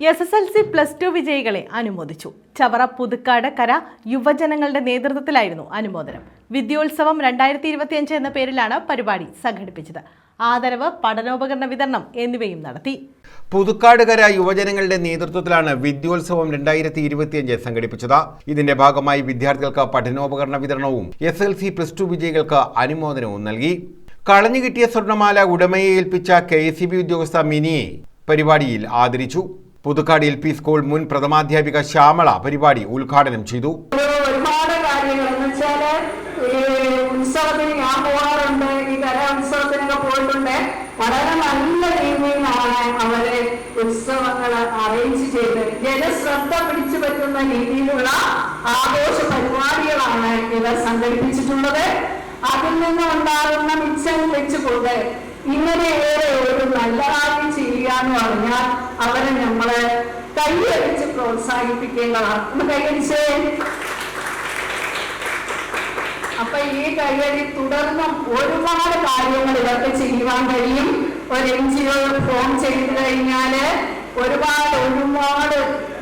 S S L C plus two വിജയികളെ അനുമോദിച്ചു. ചവറ പുതുക്കാട് കര യുവജനങ്ങളുടെ നേതൃത്വത്തിലായിരുന്നു അനുമോദനം. വിദ്യോത്സവം രണ്ടായിരത്തി ഇരുപത്തിയഞ്ച് എന്ന പേരിലാണ് പരിപാടി സംഘടിപ്പിച്ചത്. ആദരവ് പഠനോപകരണ വിതരണം എന്നിവയും നടത്തി. പുതുക്കാടുകര യുവജനങ്ങളുടെ നേതൃത്വത്തിലാണ് വിദ്യോത്സവം രണ്ടായിരത്തി ഇരുപത്തിയഞ്ച് സംഘടിപ്പിച്ചത്. ഇതിന്റെ ഭാഗമായി വിദ്യാർത്ഥികൾക്ക് പഠനോപകരണ വിതരണവും S L C plus two വിജയികൾക്ക് അനുമോദനവും നൽകി. കളഞ്ഞു കിട്ടിയ സ്വർണമാല ഉടമയെ ഏൽപ്പിച്ച കെ എസ് സി ബി ഉദ്യോഗസ്ഥ മിനിയെ പരിപാടിയിൽ ആദരിച്ചു. പുതുക്കാട് എൽ പി സ്കൂൾ മുൻ പ്രഥമാധ്യാപിക ശ്യാമള പരിപാടി ഉദ്ഘാടനം ചെയ്തു. ഒരുപാട് കാര്യങ്ങൾ എന്ന് വെച്ചാൽ ഈ ഉത്സവത്തിന് ഞാൻ പോകാറുണ്ട് ഈ കല ഉത്സവത്തിനൊക്കെ പോയിട്ടുണ്ട്. വളരെ നല്ല രീതിയിലാണ് അവരെ ഉത്സവങ്ങൾ അറേഞ്ച് ചെയ്ത് ജനശ്രദ്ധ പിടിച്ചു പറ്റുന്ന രീതിയിലുള്ള ആഘോഷ പരിപാടികളാണ് ഇവർ സംഘടിപ്പിച്ചിട്ടുള്ളത്. അതിൽ നിന്ന് ഉണ്ടാകുന്ന മിച്ചം വെച്ചുകൊണ്ട് ഏറെ ഒരു നല്ല കാര്യം ചെയ്യുക എന്ന് പറഞ്ഞാൽ അവരെ നമ്മൾ കൈയടിച്ച് പ്രോത്സാഹിപ്പിക്കേണ്ടതാണ്. കൈയടിച്ചേ. അപ്പൊ ഈ കൈയടി തുടർന്നും ഒരുപാട് കാര്യങ്ങൾ ഇവർക്ക് ചെയ്യുവാൻ കഴിയും. ഒരു എൻ ജി ഒ ഫോം ചെയ്തു കഴിഞ്ഞാൽ ഒരുപാട് ഒരുപാട്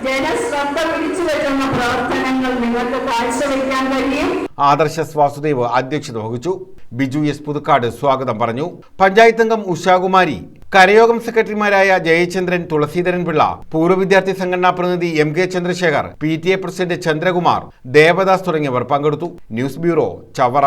ജനശ്രദ്ധ പിടിച്ചു വെക്കുന്ന പ്രവർത്തനങ്ങൾ നിങ്ങൾക്ക് കാഴ്ചവെക്കാൻ കഴിയും. ആദർശ വാസുദേവ് അധ്യക്ഷത വഹിച്ചു. ബിജു എസ് പുതുക്കാട് സ്വാഗതം പറഞ്ഞു. പഞ്ചായത്ത് അംഗം ഉഷാകുമാരി കരയോഗം സെക്രട്ടറിമാരായ ജയചന്ദ്രൻ തുളസീധരൻ പിള്ള പൂർവ വിദ്യാർത്ഥി സംഘടനാ പ്രതിനിധി M K Chandrashekhar P T A president Chandrakumar Devadas തുടങ്ങിയവർ പങ്കെടുത്തു. News bureau Chavara.